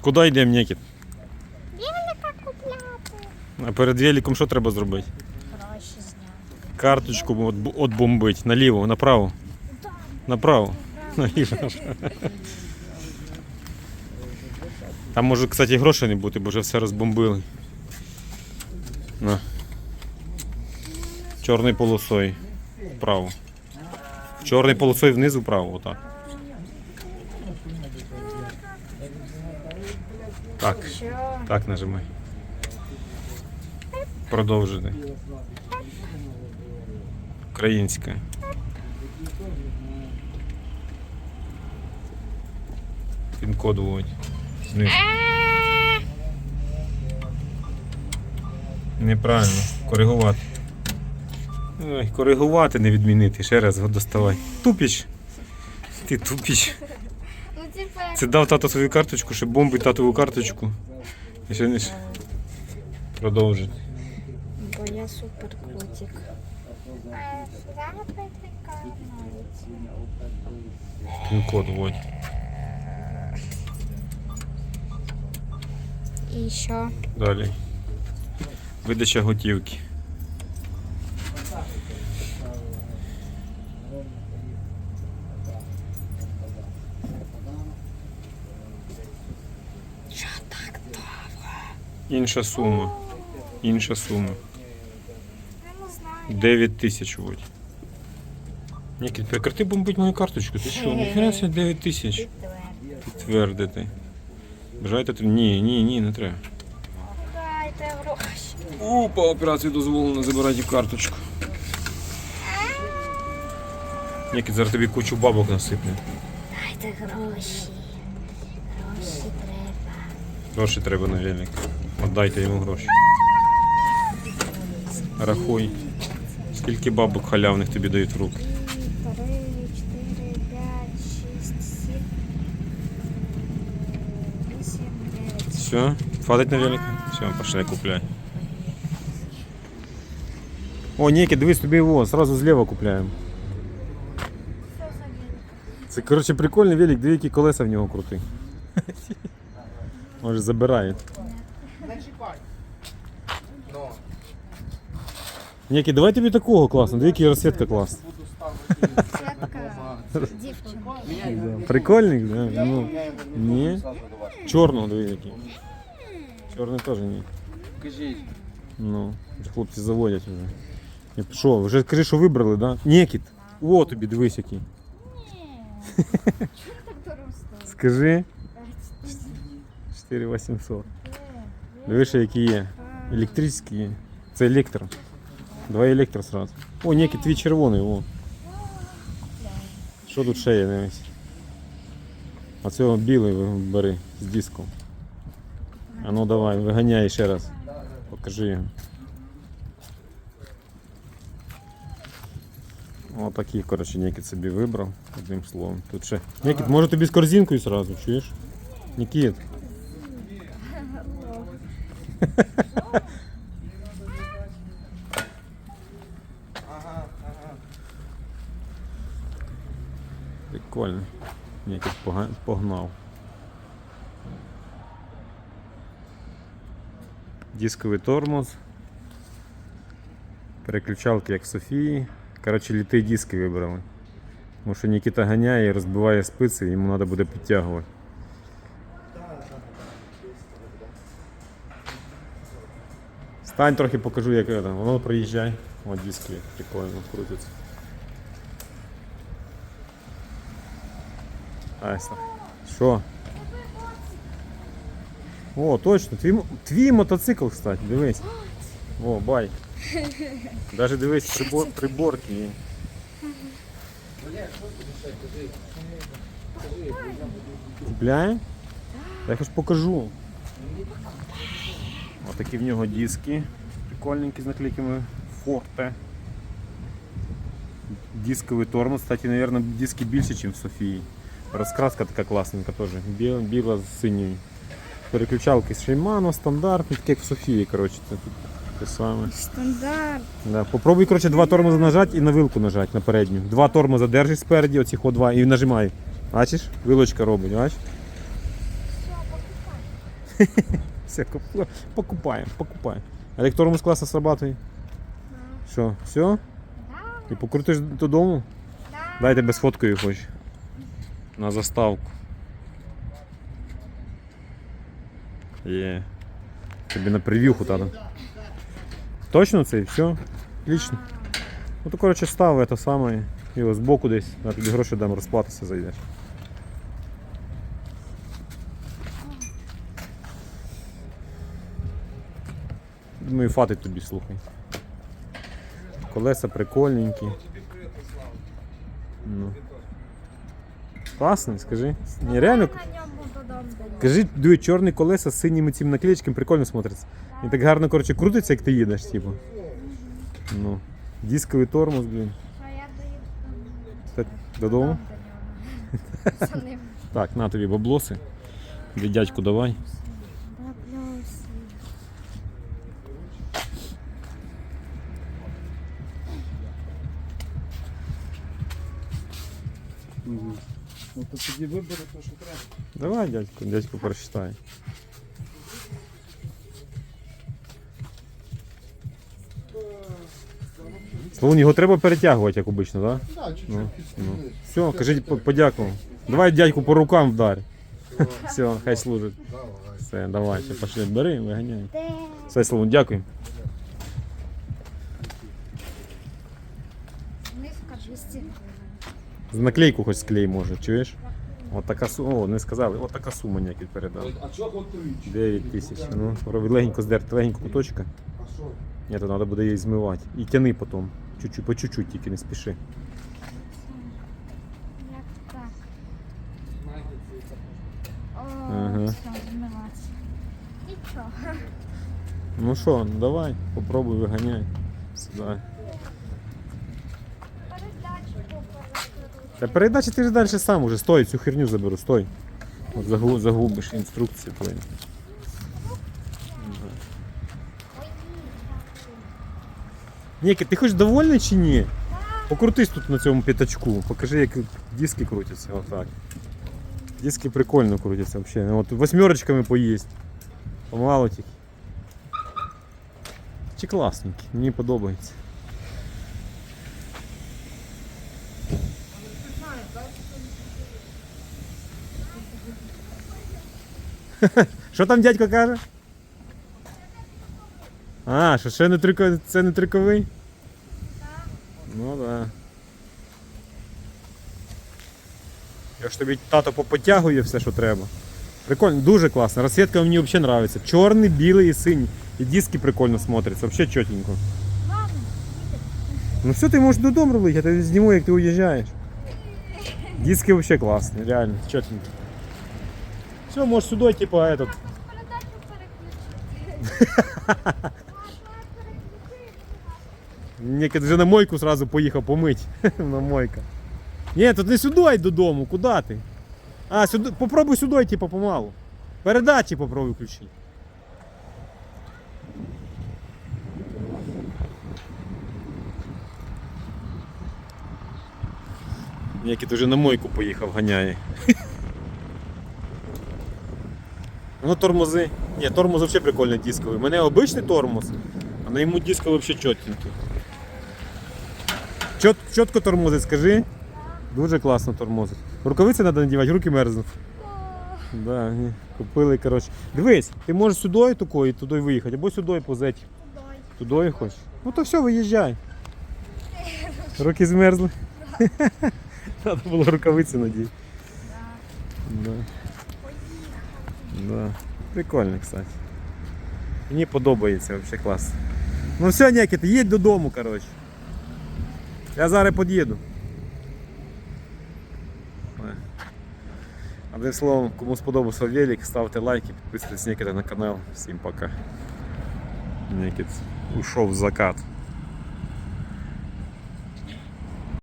Куди йдемо, Нікіт? Велика купляти. А перед великом що треба зробити? Гроші зняти. Карточку от, от бомбить. Наліво, направо. Направо. Наліво. Там може, кстати, грошей не бути, бо вже все розбомбили. На. Чорною полосою. Вправо. Чорною полосою внизу вправо, отак. Так. Так нажимай. Продовжити. Українська. Пін-код вводь. Неправильно. Коригувати. Ой, коригувати не відмінити. Ще раз доставай. Тупіч. Ти тупіч. Це дав тато свою карточку, щоб бомбить татову карточку. І ж продовжить. Бо я супер крутик. Навіть. Пін-код вводь. І що? Далі. Видача готівки. Що так довго? Інша сума. Інша сума. Я не знаю. 9 тисяч вводь. Нікіт, прекрати бомбить мою карточку. Ти що? Ніхрена собі 9 тисяч. Підтвердити. Бажаєте? ти- Ні, ні, ні, не треба. Дайте гроші. Опа, операцію дозволено забирати карточку. Нікіт, зараз тобі кучу бабок насиплю. Дайте гроші. Гроші треба. Гроші треба на велик. Отдайте йому гроші. Рахуй. Скільки бабок халявних тобі дають в руки? Три, чотири, п'ять, шість, сім. Вісім, дев'ять. Все? Хватить на велик? Все, пошли купляй. О, Ніки, дивись, тобі його, сразу зліва велик? Це, коротше, прикольний велик, диви, які колеса в нього крути. Може забирає. Ніки, давай тобі такого класно, диви, який розсвітка класна. Дівчина. Прикольний, да? Ну, ні. Чорного диви. Чорний теж ні. Кажіть. Ну, вже хлопці заводять вже. Я Що, вже кажи, що вибрали, да? Нікіт. О, тобі дивись який. Так доросла. Скажи. 4800. Дивись, які є. Електричні. Це електро. Два електро сразу. О, Нікіт, твій червоний, о. Що тут ще є, дивись. А цього білий бери з диском. А ну давай, виганяй ще раз. Покажи його. Отакий, коротше, Нікіт собі вибрав, одним словом. Тут ще. Нікіт, може тобі з корзинкою сразу, чуєш? Нікіт. Прикольно. Пога- погнав. Дисковий тормоз. Переключалки як Софії. Коротше, літий диски вибрали. Тому що Нікіта ганяє і розбиває спиці, йому треба буде підтягувати. Стань трохи покажу, як це. Воно проїжджай. От диски прикольно крутяться. Айса. Що? О, точно, твій, мо- твій мотоцикл, кстати, дивись. О, байк. Даже дивись, прибор, приборки є. Купляє? Я хоч покажу. Отакі в нього диски. Прикольненькі з наклейками Forte. Дисковий тормоз, кстати, наверное, диски більше, ніж в Софії. Розкраска така класненька теж. Біла, з синьою. Переключалки з Shimano, стандартні, такі як в Софії, коротше, це тут те саме. Стандарт. Да. Попробуй, коротше, два тормоза нажати і на вилку нажати на передню. Два тормоза держиш спереді, оці ход два і нажимай. Бачиш? Вилочка робить, бачиш? Все, куп- покупаем, покупаем. Електромус класно срабатує. Що, все? Да, І покрутиш додому? да. Дайте без фоткою хоч. На заставку. Є. Тобі на прев'юху треба. Точно це? Все? Отлично. Ну то коротше став це саме. Його збоку десь. Я тобі гроші дам розплатися зайдеш. Думаю, фатить тобі, слухай. Колеса прикольненькі. Ну. Класний, скажи. Ні, реально. Кажи, дує чорні колеса з синім цим наклеєчком, прикольно смотриться. І так гарно, коротше, крутиться, як ти їдеш, типу. Ну. Дисковий тормоз, блін. Та- Додому. Так, на тобі баблоси. Де дядьку давай. Ну то тоді вибери те, що треба. Давай, дядьку, дядьку прочитай. Словно його треба перетягувати, як обично, так? Да? Так, чуть-чуть Ну, підсуни. Все, кажіть, по- подякував. Давай дядьку по рукам вдарь. Все, хай служить. Давай. Все, давай, ще пошли. Бери, виганяй. Все, Словно, дякую. Низка 200 гривень. З наклейку хоч склей може, чуєш? От така сума, о, не сказали, от така сума ніякі передав. А чого тричі? 9 тисяч. Ну, роби легенько здерти, легенько куточка. А що? Ні, то треба буде її змивати. І тяни потім. Чуть-чуть, по чуть-чуть тільки не спіши. Як так? О, Ага. все, змиватися. Нічого. Ну що, ну давай, попробуй виганяй. Сюди. Та передачі ти ж далі сам уже. Стой, цю херню заберу, стой. От загу- загубиш інструкції твої. Ой, Ніки, ти хоч довольний чи ні? Покрутись тут на цьому п'ятачку. Покажи, як диски крутяться. Отак. Диски прикольно крутяться взагалі. От восьмерочками поїсть. Помало тільки. Чи класненькі, мені подобається. Що там дядько каже? А, що ще не трико... це не триковий? Ну да. Я ж тобі тато попотягує все, що треба. Прикольно, дуже класно. Розсвітка мені взагалі подобається. Чорний, білий і синій. І диски прикольно смотряться, взагалі чотенько. Ну все, ти можеш додому робити, я тебе зніму, як ти уїжджаєш. Диски взагалі класні, реально, чотенькі. Все, можеш сюди, типа, этот. Ні, вже на мойку сразу поїхав помить. на мойка. Ні, тут не сюди додому, куди ти? А, сюди, попробуй сюди, типу, помалу. Передачі попробуй включити. Який вже на мойку поїхав, ганяє. Ну, тормози. Ні, тормоз взагалі прикольний дисковий. У мене обичний тормоз, а на йому дисковий взагалі чотенький. Чот, чітко тормозить, скажи. Дуже класно тормозить. Рукавиці треба надівати, руки мерзнуть. Да, ні. Купили, коротше. Дивись, ти можеш сюди такої, туди виїхати, або сюди позети. Дай. Туди хочеш. Ну то все, виїжджай. Руки змерзли. Треба було рукавиці надіти. Да. Да. Прикольно, кстати. Мені подобається, взагалі класно. Ну все, Нікіт, їдь додому, коротше. Я зараз під'їду. Одним словом, кому сподобався велик, ставте лайки, підписуйтесь Нікіта на канал. Всім пока. Нікіт ушов в закат.